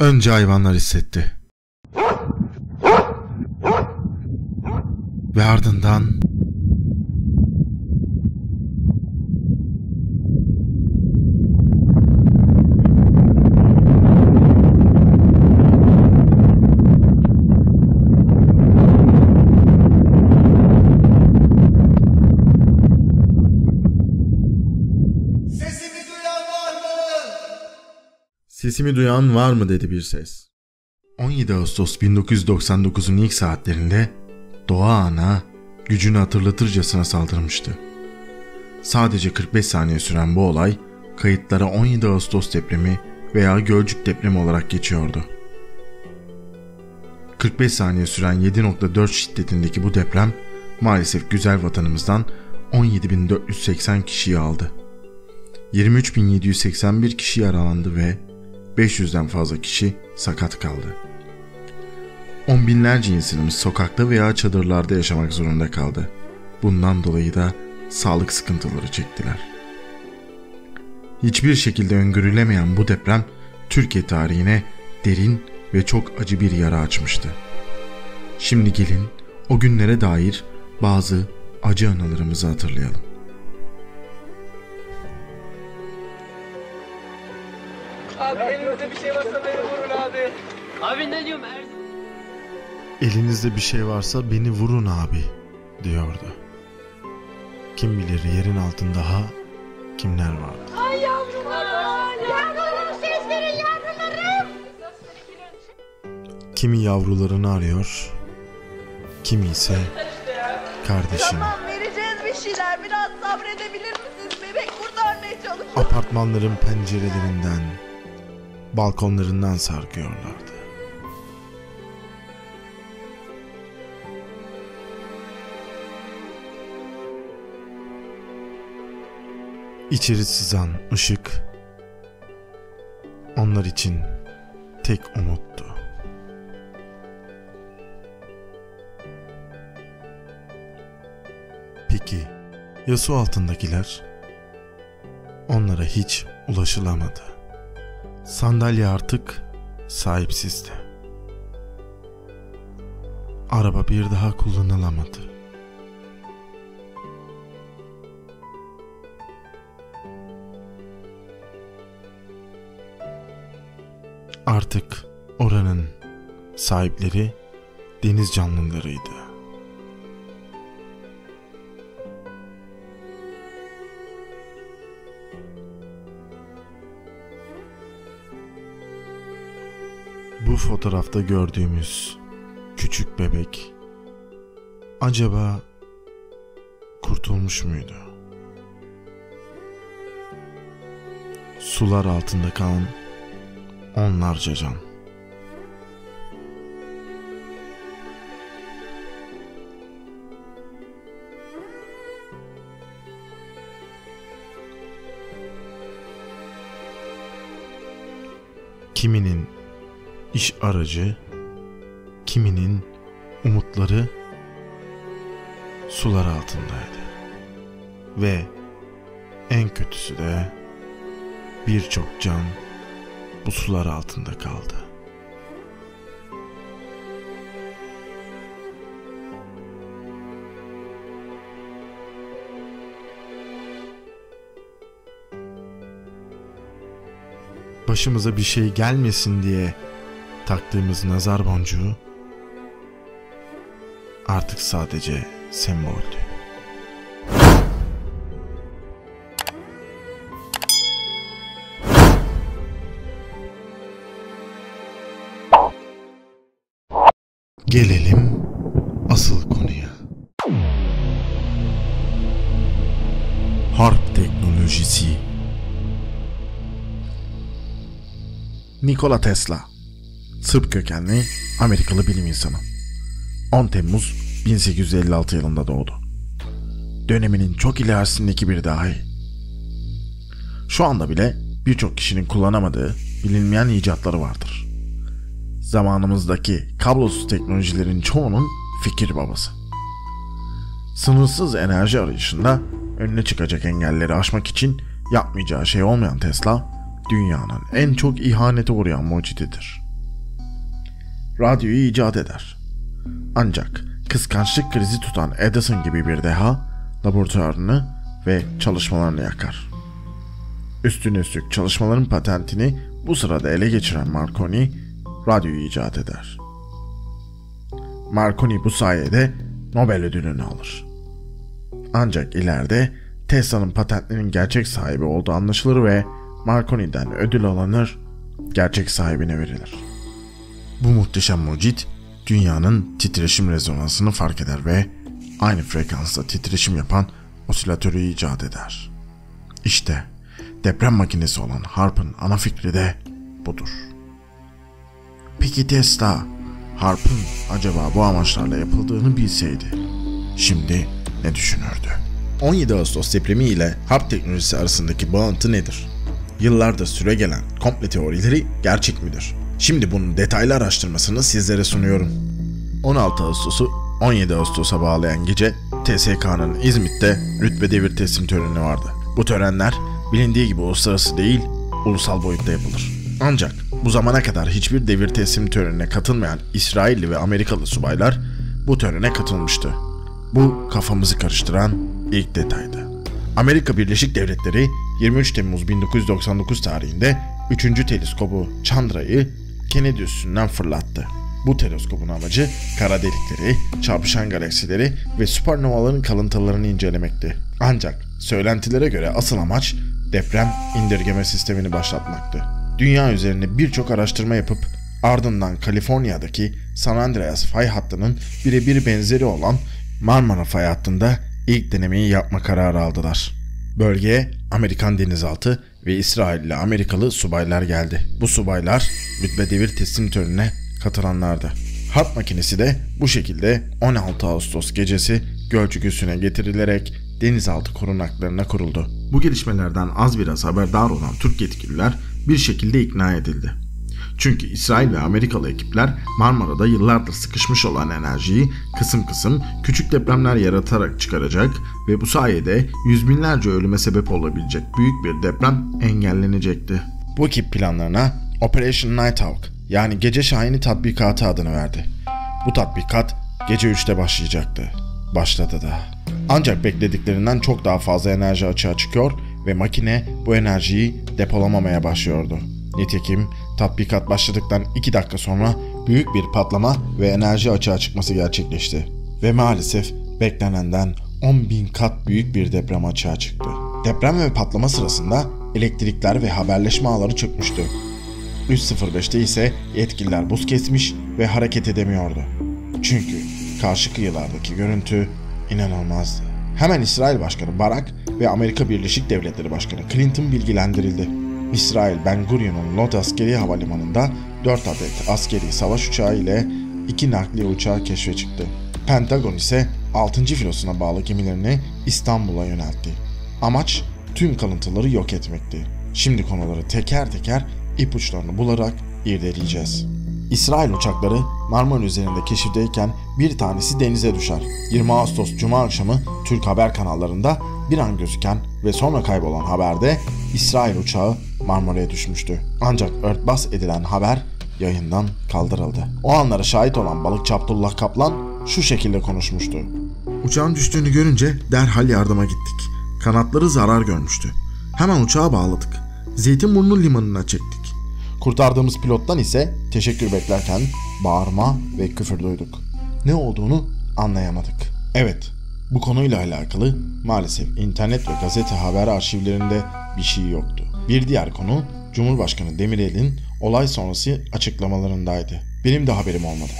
Önce hayvanlar hissetti. Ve ardından Sesimi duyan var mı? Sesimi duyan var mı dedi bir ses. 17 Ağustos 1999'un ilk saatlerinde doğa ana gücünü hatırlatırcasına saldırmıştı. Sadece 45 saniye süren bu olay kayıtlara 17 Ağustos depremi veya Gölcük depremi olarak geçiyordu. 45 saniye süren 7.4 şiddetindeki bu deprem maalesef güzel vatanımızdan 17.480 kişiyi aldı. 23.781 kişi yaralandı ve 500'den fazla kişi sakat kaldı. On binlerce insanımız sokakta veya çadırlarda yaşamak zorunda kaldı. Bundan dolayı da sağlık sıkıntıları çektiler. Hiçbir şekilde öngörülemeyen bu deprem Türkiye tarihine derin ve çok acı bir yara açmıştı. Şimdi gelin o günlere dair bazı acı anılarımızı hatırlayalım. Elinizde bir şey varsa beni vurun abi. Abi ne diyorum her Elinizde bir şey varsa beni vurun abi diyordu. Kim bilir yerin altında ha kimler vardı. Ay yavrularım. Yavrularım ses verin yavrularım. Kimi yavrularını arıyor, kimi ise kardeşini. Tamam vereceğiz bir şeyler. Biraz sabredebilir misiniz? Bebek kurtarmaya çalışıyor. Apartmanların pencerelerinden, balkonlarından sarkıyorlardı. İçeri sızan ışık onlar için tek umuttu. Peki ya su altındakiler? Onlara hiç ulaşılamadı. Sandalye artık sahipsizdi. Araba bir daha kullanılamadı. Artık oranın sahipleri deniz canlılarıydı. Fotoğrafta gördüğümüz küçük bebek acaba kurtulmuş muydu? Sular altında kalan onlarca can. Kiminin iş aracı, kiminin umutları sular altındaydı. Ve en kötüsü de birçok can bu sular altında kaldı. Başımıza bir şey gelmesin diye taktığımız nazar boncuğu artık sadece semboldü. Gelelim asıl konuya. Harp teknolojisi. Nikola Tesla. Sırp kökenli Amerikalı bilim insanı. 10 Temmuz 1856 yılında doğdu. Döneminin çok ilerisindeki bir dahi. Şu anda bile birçok kişinin kullanamadığı bilinmeyen icatları vardır. Zamanımızdaki kablosuz teknolojilerin çoğunun fikir babası. Sınırsız enerji arayışında önüne çıkacak engelleri aşmak için yapmayacağı şey olmayan Tesla, dünyanın en çok ihanete uğrayan mucididir. Radyoyu icat eder. Ancak kıskançlık krizi tutan Edison gibi bir deha laboratuvarını ve çalışmalarını yakar. Üstüne üstlük çalışmaların patentini bu sırada ele geçiren Marconi radyoyu icat eder. Marconi bu sayede Nobel ödülünü alır. Ancak ileride Tesla'nın patentlerinin gerçek sahibi olduğu anlaşılır ve Marconi'den ödül alınır, gerçek sahibine verilir. Bu muhteşem mucit dünyanın titreşim rezonansını fark eder ve aynı frekansta titreşim yapan osilatörü icat eder. İşte deprem makinesi olan Harp'ın ana fikri de budur. Peki Tesla, Harp'ın acaba bu amaçlarla yapıldığını bilseydi, şimdi ne düşünürdü? 17 Ağustos depremi ile harp teknolojisi arasındaki bağıntı nedir? Yıllardır süre gelen komple teorileri gerçek midir? Şimdi bunun detaylı araştırmasını sizlere sunuyorum. 16 Ağustos'u 17 Ağustos'a bağlayan gece TSK'nın İzmit'te rütbe devir teslim töreni vardı. Bu törenler bilindiği gibi uluslararası değil, ulusal boyutta yapılır. Ancak bu zamana kadar hiçbir devir teslim törenine katılmayan İsrailli ve Amerikalı subaylar bu törene katılmıştı. Bu kafamızı karıştıran ilk detaydı. Amerika Birleşik Devletleri 23 Temmuz 1999 tarihinde 3. teleskobu Chandra'yı Kennedy üstünden fırlattı. Bu teleskobun amacı kara delikleri, çarpışan galaksileri ve süpernovaların kalıntılarını incelemekti. Ancak söylentilere göre asıl amaç deprem indirgeme sistemini başlatmaktı. Dünya üzerinde birçok araştırma yapıp ardından Kaliforniya'daki San Andreas fay hattının birebir benzeri olan Marmara fay hattında ilk denemeyi yapma kararı aldılar. Bölgeye Amerikan denizaltı ve İsrailli Amerikalı subaylar geldi. Bu subaylar rütbe devir teslim törenine katılanlardı. Harp makinesi de bu şekilde 16 Ağustos gecesi Gölcük üssüne getirilerek denizaltı korunaklarına kuruldu. Bu gelişmelerden az biraz haberdar olan Türk yetkililer bir şekilde ikna edildi. Çünkü İsrail ve Amerikalı ekipler Marmara'da yıllardır sıkışmış olan enerjiyi kısım kısım küçük depremler yaratarak çıkaracak ve bu sayede yüz binlerce ölüme sebep olabilecek büyük bir deprem engellenecekti. Bu ekip planlarına Operation Nighthawk yani Gece Şahini tatbikatı adını verdi. Bu tatbikat gece 3'te başlayacaktı. Başladı da. Ancak beklediklerinden çok daha fazla enerji açığa çıkıyor ve makine bu enerjiyi depolamamaya başlıyordu. Nitekim tatbikat başladıktan 2 dakika sonra büyük bir patlama ve enerji açığa çıkması gerçekleşti. Ve maalesef beklenenden 10 bin kat büyük bir deprem açığa çıktı. Deprem ve patlama sırasında elektrikler ve haberleşme ağları çökmüştü. 3.05'te ise yetkililer buz kesmiş ve hareket edemiyordu. Çünkü karşı kıyılardaki görüntü inanılmazdı. Hemen İsrail Başkanı Barak ve Amerika Birleşik Devletleri Başkanı Clinton bilgilendirildi. İsrail Ben Gurion'un Lod askeri havalimanında 4 adet askeri savaş uçağı ile 2 nakliye uçağı keşfe çıktı. Pentagon ise 6. filosuna bağlı gemilerini İstanbul'a yöneltti. Amaç tüm kalıntıları yok etmekti. Şimdi konuları teker teker ipuçlarını bularak irdeleyeceğiz. İsrail uçakları Marmara üzerinde keşifteyken bir tanesi denize düşer. 20 Ağustos Cuma akşamı Türk haber kanallarında bir an gözüken ve sonra kaybolan haberde İsrail uçağı Marmara'ya düşmüştü. Ancak örtbas edilen haber yayından kaldırıldı. O anlara şahit olan balıkçı Abdullah Kaplan şu şekilde konuşmuştu. Uçağın düştüğünü görünce derhal yardıma gittik. Kanatları zarar görmüştü. Hemen uçağa bağladık. Zeytinburnu limanına çektik. Kurtardığımız pilottan ise teşekkür beklerken bağırma ve küfür duyduk. Ne olduğunu anlayamadık. Evet, bu konuyla alakalı maalesef internet ve gazete haber arşivlerinde bir şey yoktu. Bir diğer konu Cumhurbaşkanı Demirel'in olay sonrası açıklamalarındaydı. Benim de haberim olmadı.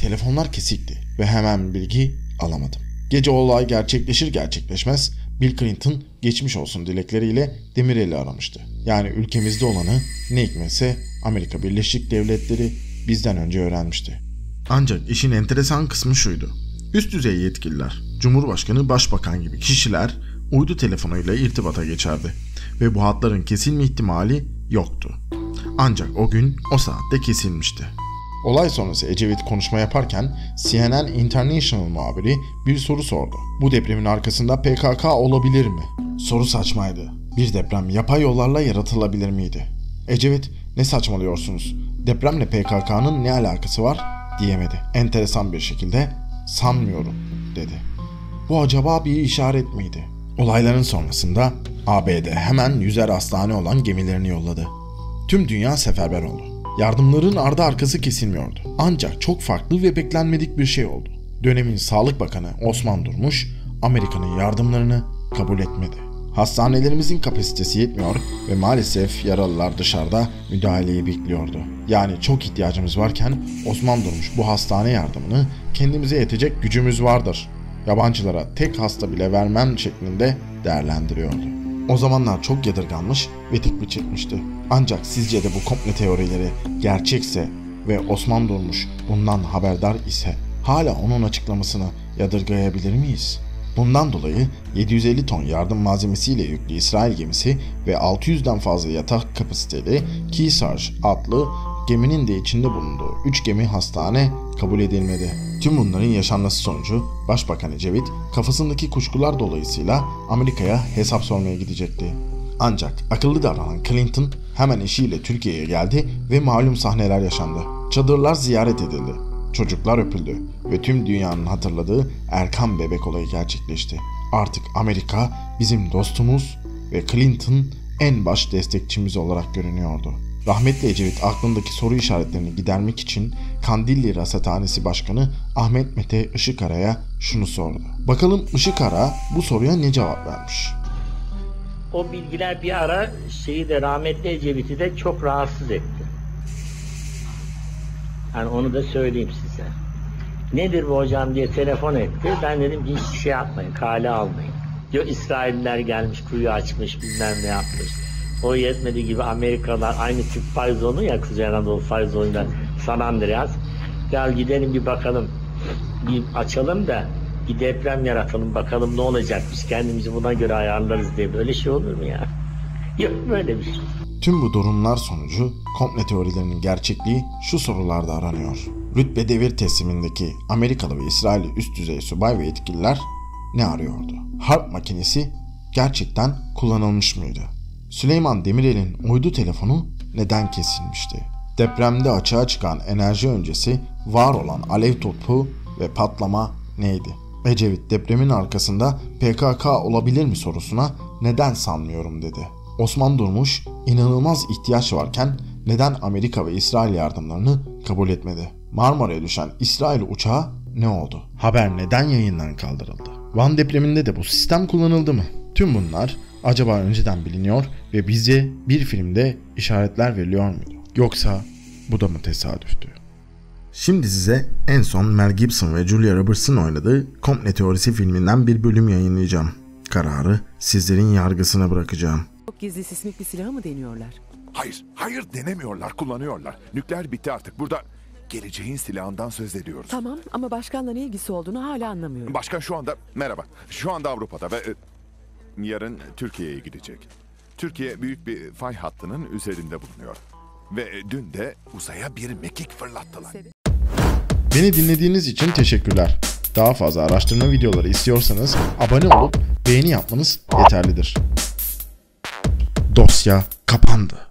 Telefonlar kesikti ve hemen bilgi alamadım. Gece olay gerçekleşir gerçekleşmez Bill Clinton geçmiş olsun dilekleriyle Demirel'i aramıştı. Yani ülkemizde olanı ne hikmetse Amerika Birleşik Devletleri bizden önce öğrenmişti. Ancak işin enteresan kısmı şuydu. Üst düzey yetkililer, Cumhurbaşkanı, Başbakan gibi kişiler uydu telefonuyla irtibata geçerdi ve bu hatların kesilme ihtimali yoktu. Ancak o gün o saatte kesilmişti. Olay sonrası Ecevit konuşma yaparken CNN International muhabiri bir soru sordu. Bu depremin arkasında PKK olabilir mi? Soru saçmaydı. Bir deprem yapay yollarla yaratılabilir miydi? Ecevit ne saçmalıyorsunuz? Depremle PKK'nın ne alakası var? diyemedi. Enteresan bir şekilde sanmıyorum dedi. Bu acaba bir işaret miydi? Olayların sonrasında ABD hemen yüzer hastane olan gemilerini yolladı. Tüm dünya seferber oldu. Yardımların ardı arkası kesilmiyordu. Ancak çok farklı ve beklenmedik bir şey oldu. Dönemin Sağlık Bakanı Osman Durmuş, Amerika'nın yardımlarını kabul etmedi. Hastanelerimizin kapasitesi yetmiyor ve maalesef yaralılar dışarıda müdahaleyi bekliyordu. Yani çok ihtiyacımız varken Osman Durmuş bu hastane yardımını kendimize yetecek gücümüz vardır. Yabancılara tek hasta bile vermem şeklinde değerlendiriyordu. O zamanlar çok yadırganmış ve tepki çekmişti. Ancak sizce de bu komple teorileri gerçekse ve Osman Durmuş bundan haberdar ise hala onun açıklamasını yadırgayabilir miyiz? Bundan dolayı 750 ton yardım malzemesiyle yüklü İsrail gemisi ve 600'den fazla yatak kapasiteli Kearsarge adlı geminin de içinde bulunduğu 3 gemi hastane kabul edilmedi. Tüm bunların yaşanması sonucu Başbakan Ecevit kafasındaki kuşkular dolayısıyla Amerika'ya hesap sormaya gidecekti. Ancak akıllı davranan Clinton hemen eşiyle Türkiye'ye geldi ve malum sahneler yaşandı. Çadırlar ziyaret edildi. Çocuklar öpüldü ve tüm dünyanın hatırladığı Erkan bebek olayı gerçekleşti. Artık Amerika bizim dostumuz ve Clinton en baş destekçimiz olarak görünüyordu. Rahmetli Ecevit aklındaki soru işaretlerini gidermek için Kandilli Rasathanesi Başkanı Ahmet Mete Işıkara'ya şunu sordu. Bakalım Işıkara bu soruya ne cevap vermiş? O bilgiler bir ara şeyi de rahmetli Ecevit'i de çok rahatsız etti. Yani onu da söyleyeyim size. Nedir bu hocam diye telefon etti. Ben dedim ki hiçbir şey yapmayın, kale almayın. Diyor İsrailler gelmiş, kuyu açmış, bilmem ne yapmış. O yetmediği gibi Amerikalılar aynı tip fayzonu ya Kuzey Anadolu fayzonuyla San Andreas. Gel gidelim bir bakalım. Bir açalım da bir deprem yaratalım bakalım ne olacak. Biz kendimizi buna göre ayarlarız diye böyle şey olur mu ya? Yok böyle bir şey. Tüm bu durumlar sonucu komple teorilerinin gerçekliği şu sorularda aranıyor. Rütbe devir teslimindeki Amerikalı ve İsrailli üst düzey subay ve yetkililer ne arıyordu? Harp makinesi gerçekten kullanılmış mıydı? Süleyman Demirel'in uydu telefonu neden kesilmişti? Depremde açığa çıkan enerji öncesi var olan alev topu ve patlama neydi? Ecevit depremin arkasında PKK olabilir mi sorusuna neden sanmıyorum dedi. Osman Durmuş inanılmaz ihtiyaç varken neden Amerika ve İsrail yardımlarını kabul etmedi? Marmara'ya düşen İsrail uçağı ne oldu? Haber neden yayından kaldırıldı? Van depreminde de bu sistem kullanıldı mı? Tüm bunlar acaba önceden biliniyor ve bize bir filmde işaretler veriliyor muydu? Yoksa bu da mı tesadüftü? Şimdi size en son Mel Gibson ve Julia Roberts'ın oynadığı Komple Teorisi filminden bir bölüm yayınlayacağım. Kararı sizlerin yargısına bırakacağım. Çok gizli sismik bir silah mı deniyorlar? Hayır, hayır denemiyorlar, kullanıyorlar. Nükleer bitti artık. Burada geleceğin silahından söz ediyoruz. Tamam ama başkanla ne ilgisi olduğunu hala anlamıyorum. Başkan şu anda, merhaba, şu anda Avrupa'da ve e, yarın Türkiye'ye gidecek. Türkiye büyük bir fay hattının üzerinde bulunuyor. Ve dün de uzaya bir mekik fırlattılar. Beni dinlediğiniz için teşekkürler. Daha fazla araştırma videoları istiyorsanız abone olup beğeni yapmanız yeterlidir. Dosya kapandı.